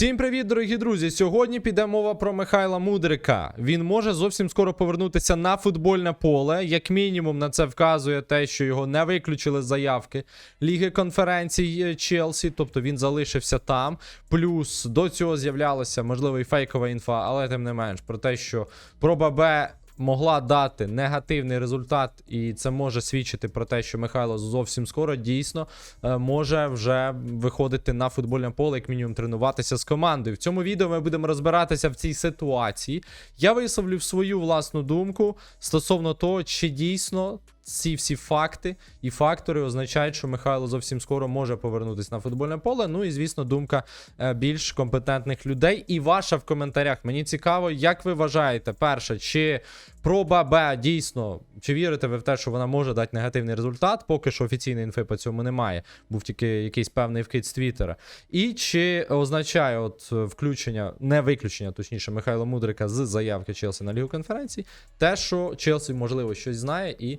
Всім привіт, дорогі друзі! Сьогодні піде мова про Михайла Мудрика. Він може зовсім скоро повернутися на футбольне поле. Як мінімум, на це вказує те, що його не виключили з заявки Ліги конференцій е, Челсі, тобто він залишився там. Плюс до цього з'являлася можливо і фейкова інфа, але тим не менш про те, що про Бабе могла дати негативний результат, і це може свідчити про те, що Михайло зовсім скоро дійсно е, може вже виходити на футбольне поле, як мінімум тренуватися з командою. В цьому відео ми будемо розбиратися в цій ситуації. Я висловлю свою власну думку стосовно того, чи дійсно. Ці всі факти і фактори означають, що Михайло зовсім скоро може повернутися на футбольне поле. Ну і звісно, думка е, більш компетентних людей. І ваша в коментарях. Мені цікаво, як ви вважаєте, перше, чи проба Б дійсно, чи вірите ви в те, що вона може дати негативний результат? Поки що офіційної інфи по цьому немає. Був тільки якийсь певний вкид з Твіттера. І чи означає от е, включення, не виключення, точніше, Михайла Мудрика з заявки Челсі на Лігу конференцій, те, що Челсі, можливо, щось знає, і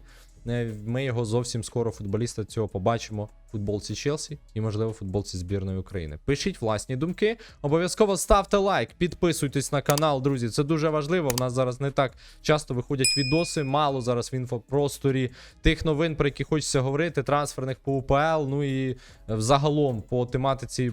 ми його зовсім скоро, футболіста цього побачимо в футболці Челсі і, можливо, в футболці збірної України. Пишіть власні думки. Обов'язково ставте лайк, підписуйтесь на канал, друзі. Це дуже важливо. В нас зараз не так часто виходять відоси. Мало зараз в інфопросторі тих новин, про які хочеться говорити, трансферних по УПЛ. Ну і е, взагалом по тематиці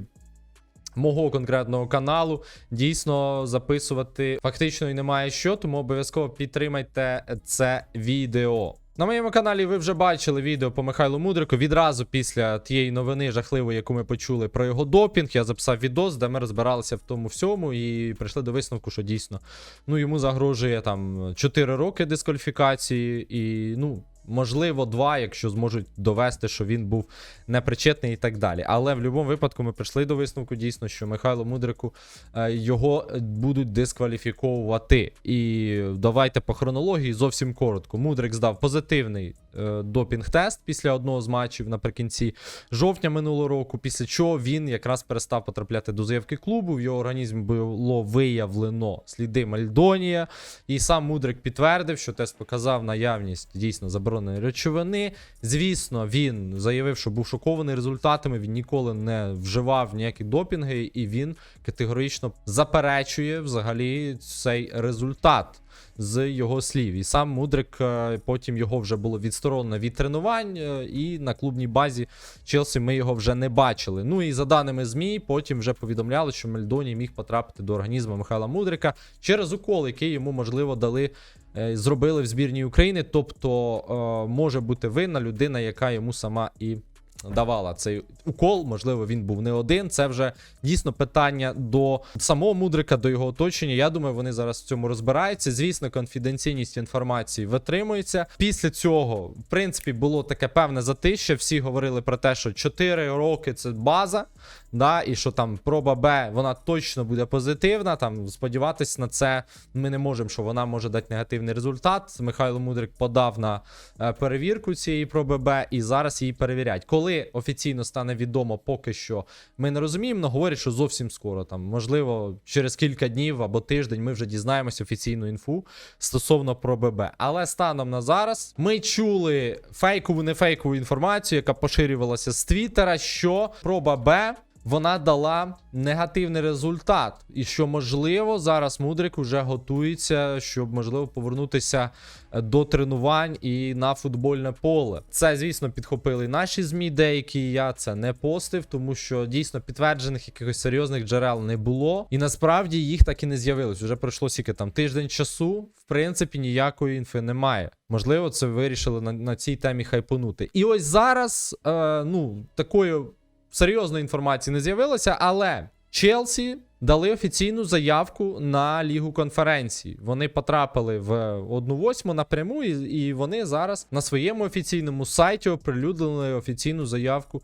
мого конкретного каналу дійсно записувати фактично і немає що, тому обов'язково підтримайте це відео. На моєму каналі ви вже бачили відео по Михайлу Мудрику. Відразу після тієї новини жахливої, яку ми почули про його допінг, я записав відос, де ми розбиралися в тому всьому і прийшли до висновку, що дійсно ну йому загрожує там 4 роки дискваліфікації, і ну можливо, два, якщо зможуть довести, що він був непричетний і так далі. Але в будь-якому випадку ми прийшли до висновку дійсно, що Михайло Мудрику е, його будуть дискваліфіковувати. І давайте по хронології зовсім коротко. Мудрик здав позитивний допінг-тест після одного з матчів наприкінці жовтня минулого року, після чого він якраз перестав потрапляти до заявки клубу. В його організмі було виявлено сліди Мальдонія. І сам Мудрик підтвердив, що тест показав наявність дійсно забороненої речовини. Звісно, він заявив, що був шокований результатами. Він ніколи не вживав ніякі допінги, і він категорично заперечує взагалі цей результат. З його слів, і сам Мудрик е, потім його вже було відсторонено від тренувань, е, і на клубній базі Челсі ми його вже не бачили. Ну і за даними ЗМІ, потім вже повідомляли, що Мельдоні міг потрапити до організму Михайла Мудрика через укол, який йому можливо дали. е, Зробили в збірній України, тобто може бути винна людина, яка йому сама і давала цей укол. Можливо, він був не один. Це вже дійсно питання до самого мудрика, до його оточення. Я думаю, вони зараз в цьому розбираються. Звісно, конфіденційність інформації витримується. Після цього, в принципі, було таке певне затище. Всі говорили про те, що 4 роки це база. Да, і що там проба Б, вона точно буде позитивна. Там сподіватись на це ми не можемо, що вона може дати негативний результат. Михайло Мудрик подав на е, перевірку цієї проби Б, і зараз її перевірять. Коли офіційно стане відомо, поки що ми не розуміємо, але говорять, що зовсім скоро. Там, можливо, через кілька днів або тиждень ми вже дізнаємося офіційну інфу стосовно проби Б. Але станом на зараз ми чули фейкову, не фейкову інформацію, яка поширювалася з Твіттера, що проба Б вона дала негативний результат, і що можливо зараз Мудрик вже готується, щоб можливо повернутися е, до тренувань і на футбольне поле. Це, звісно, підхопили наші змі. Деякі я це не постив, тому що дійсно підтверджених якихось серйозних джерел не було. І насправді їх так і не з'явилось. Вже пройшло скільки там тиждень часу. В принципі, ніякої інфи немає. Можливо, це вирішили на, на цій темі хайпонути. І ось зараз, е, ну, такою серйозної інформації не з'явилося, але Челсі дали офіційну заявку на Лігу конференцій. Вони потрапили в 1-8 напряму, і, і вони зараз на своєму офіційному сайті оприлюднили офіційну заявку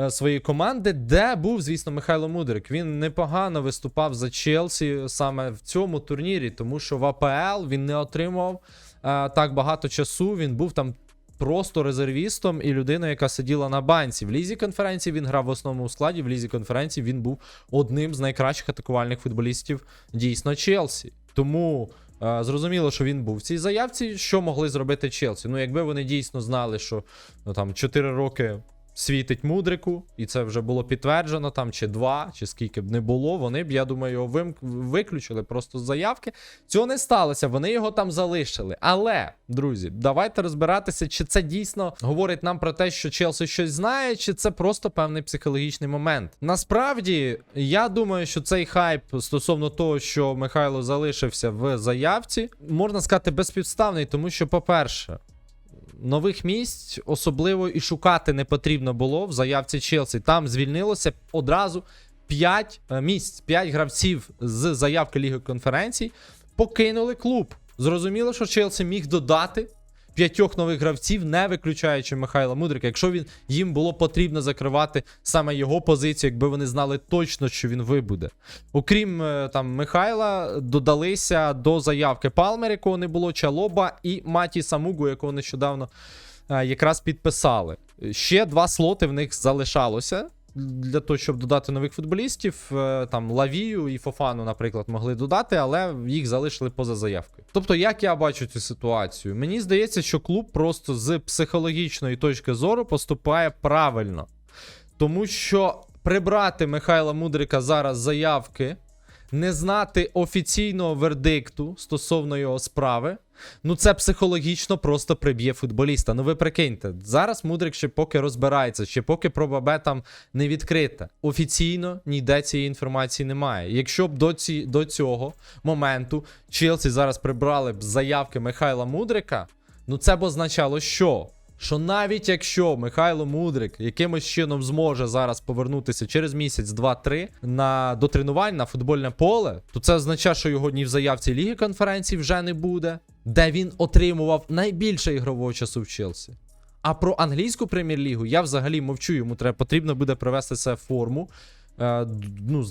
е, своєї команди, де був, звісно, Михайло Мудрик. Він непогано виступав за Челсі саме в цьому турнірі, тому що в АПЛ він не отримав е, так багато часу. Він був там просто резервістом і людина, яка сиділа на банці. В лізі конференції він грав в основному складі. В лізі конференції він був одним з найкращих атакувальних футболістів дійсно Челсі. Тому. е, Зрозуміло, що він був в цій заявці. Що могли зробити Челсі? Ну, якби вони дійсно знали, що ну, там 4 роки світить мудрику, і це вже було підтверджено, там чи два, чи скільки б не було. Вони б, я думаю, його вим... виключили просто з заявки. Цього не сталося, вони його там залишили. Але, друзі, давайте розбиратися, чи це дійсно говорить нам про те, що Челсі щось знає, чи це просто певний психологічний момент. Насправді, я думаю, що цей хайп стосовно того, що Михайло залишився в заявці, можна сказати, безпідставний, тому що, по-перше, нових місць особливо і шукати не потрібно було в заявці Челсі. Там звільнилося одразу 5 місць, 5 гравців з заявки Ліги конференцій покинули клуб. Зрозуміло, що Челсі міг додати п'ятьох нових гравців, не виключаючи Михайла Мудрика, якщо він їм було потрібно закривати саме його позицію, якби вони знали точно, що він вибуде. Окрім е, там Михайла, додалися до заявки Палмер, якого не було, Чалоба і Маті Самугу, якого нещодавно е, якраз підписали. Ще два слоти в них залишалося. Для того, щоб додати нових футболістів, Е, там Лавію і Фофану, наприклад, могли додати, але їх залишили поза заявкою. Тобто, як я бачу цю ситуацію, мені здається, що клуб просто з психологічної точки зору поступає правильно. Тому що прибрати Михайла Мудрика зараз заявки, не знати офіційного вердикту стосовно його справи. Ну, це психологічно просто приб'є футболіста. Ну ви прикиньте, зараз Мудрик ще поки розбирається, ще поки проба Б там не відкрита. Офіційно ніде цієї інформації немає. Якщо б до, ці, до цього моменту Челсі зараз прибрали б заявки Михайла Мудрика, ну це б означало, що? Що навіть якщо Михайло Мудрик якимось чином зможе зараз повернутися через місяць, два-три на до тренувань на футбольне поле, то це означає, що його ні в заявці Ліги конференцій вже не буде, де він отримував найбільше ігрового часу в Челсі. А про англійську прем'єр-лігу я взагалі мовчу. Йому треба потрібно буде привести це в форму. Е, ну,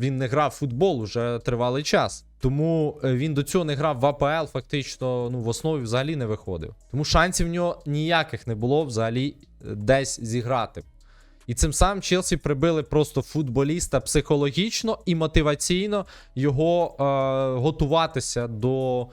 він не грав в футбол уже тривалий час. Тому е, він до цього не грав в АПЛ, фактично ну, в основі взагалі не виходив. Тому шансів в нього ніяких не було взагалі е, десь зіграти. І цим самим Челсі прибили просто футболіста психологічно і мотиваційно його е, готуватися до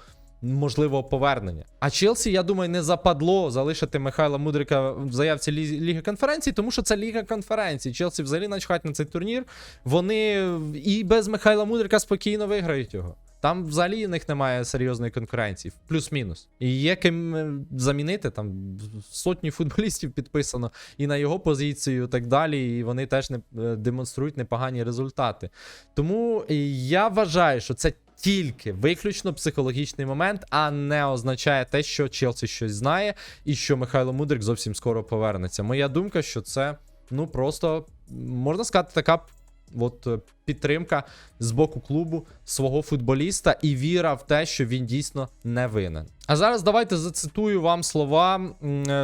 можливого повернення. А Челсі, я думаю, не западло залишити Михайла Мудрика в заявці Лі- Ліги конференцій, тому що це Ліга конференцій. Челсі взагалі начхать на цей турнір. Вони і без Михайла Мудрика спокійно виграють його. Там взагалі у них немає серйозної конкуренції, плюс-мінус. І є ким е, замінити, там сотні футболістів підписано і на його позицію, і так далі. І вони теж не е, демонструють непогані результати. Тому е, я вважаю, що це тільки виключно психологічний момент, а не означає те, що Челсі щось знає, і що Михайло Мудрик зовсім скоро повернеться. Моя думка, що це ну просто можна сказати, така от е, підтримка з боку клубу свого футболіста і віра в те, що він дійсно не винен. А зараз давайте зацитую вам слова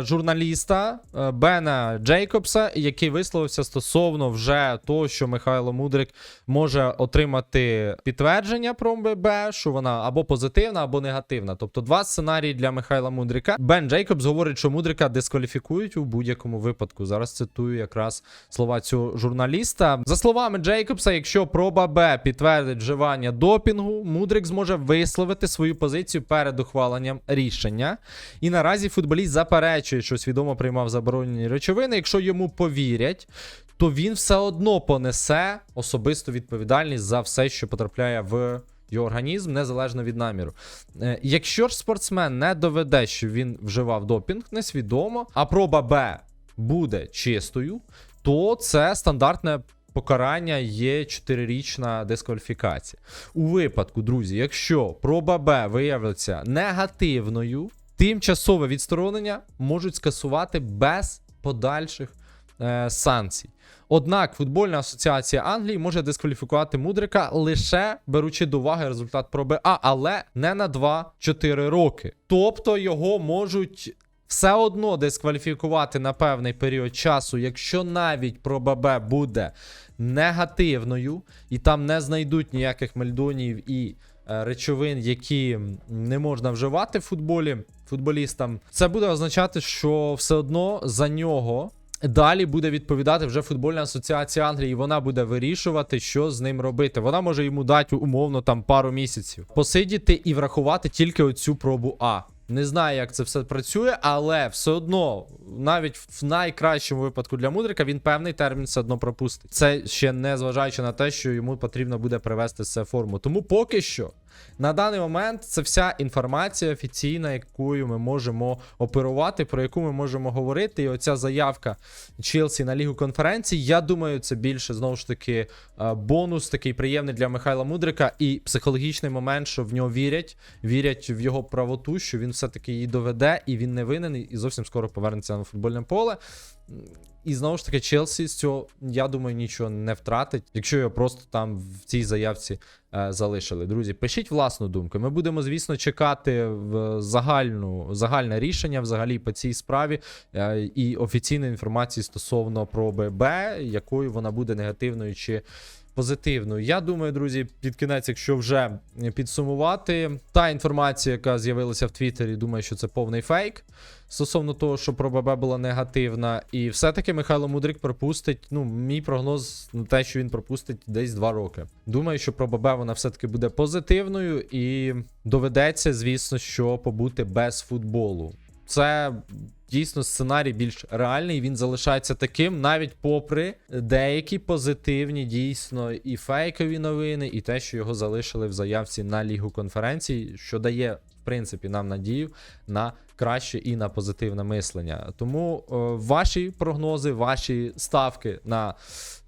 журналіста е, Бена Джейкобса, який висловився стосовно вже того, що Михайло Мудрик може отримати підтвердження про МББ, що вона або позитивна, або негативна. Тобто два сценарії для Михайла Мудрика. Бен Джейкобс говорить, що Мудрика дискваліфікують у будь-якому випадку. Зараз цитую якраз слова цього журналіста. За словами Джейкобса, якщо проба Б підтвердить вживання допінгу, Мудрик зможе висловити свою позицію перед ухваленням рішення. І наразі футболіст заперечує, що свідомо приймав заборонені речовини. Якщо йому повірять, то він все одно понесе особисту відповідальність за все, що потрапляє в його організм, незалежно від наміру. Е, Якщо ж спортсмен не доведе, що він вживав допінг несвідомо, а проба Б буде чистою, то це стандартне. Покарання є 4-річна дискваліфікація. У випадку, друзі, якщо проба Б виявиться негативною, тимчасове відсторонення можуть скасувати без подальших е, санкцій. Однак футбольна асоціація Англії може дискваліфікувати Мудрика лише беручи до уваги результат проби А, але не на 2-4 роки. Тобто його можуть все одно дискваліфікувати на певний період часу, якщо навіть проба Б буде негативною, і там не знайдуть ніяких мельдонів і е, речовин, які не можна вживати в футболі футболістам, це буде означати, що все одно за нього. Далі буде відповідати вже футбольна асоціація Англії, і вона буде вирішувати, що з ним робити. Вона може йому дати умовно там пару місяців посидіти і врахувати тільки оцю пробу А. Не знаю, як це все працює, але все одно, навіть в найкращому випадку для Мудрика, він певний термін все одно пропустить. Це ще не зважаючи на те, що йому потрібно буде привести це форму. Тому поки що. На даний момент це вся інформація офіційна, якою ми можемо оперувати, про яку ми можемо говорити. І оця заявка Челсі на лігу конференцій. Я думаю, це більше знову ж таки е, бонус такий приємний для Михайла Мудрика і психологічний момент, що в нього вірять, вірять в його правоту, що він все-таки її доведе, і він не винен, і зовсім скоро повернеться на футбольне поле. І знову ж таки, Челсі з цього, я думаю, нічого не втратить, якщо його просто там в цій заявці е, залишили. Друзі, пишіть власну думку. Ми будемо, звісно, чекати в загальну, загальне рішення взагалі по цій справі е, і офіційної інформації стосовно про ББ, якою вона буде негативною чи. Позитивною. Я думаю, друзі, під кінець, якщо вже підсумувати, та інформація, яка з'явилася в Твіттері, думаю, що це повний фейк стосовно того, що про ББ була негативна. І все-таки Михайло Мудрик пропустить. Ну, мій прогноз на те, що він пропустить десь 2 роки. Думаю, що про ББ вона все-таки буде позитивною і доведеться, звісно, що побути без футболу. Це дійсно сценарій більш реальний. Він залишається таким, навіть попри деякі позитивні, дійсно, і фейкові новини, і те, що його залишили в заявці на лігу конференцій, що дає. В принципі, нам надію на краще і на позитивне мислення. Тому е, ваші прогнози, ваші ставки на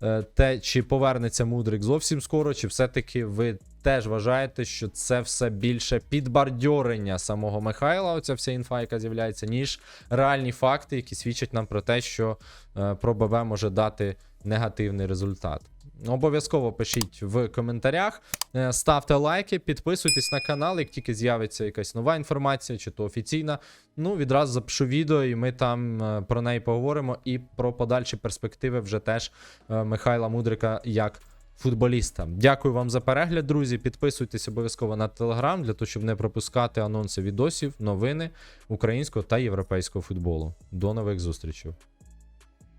е, те, чи повернеться Мудрик зовсім скоро, чи все-таки ви теж вважаєте, що це все більше підбардьорення самого Михайла, оця вся інфа, яка з'являється, ніж реальні факти, які свідчать нам про те, що е, про ББ може дати негативний результат. Обов'язково пишіть в коментарях, е, ставте лайки, підписуйтесь на канал, як тільки з'явиться якась нова інформація, чи то офіційна. Ну, відразу запишу відео, і ми там е, про неї поговоримо. І про подальші перспективи вже теж Михайла Мудрика як футболіста. Дякую вам за перегляд, друзі. Підписуйтесь обов'язково на телеграм для того, щоб не пропускати анонси відосів, новини українського та європейського футболу. До нових зустрічей.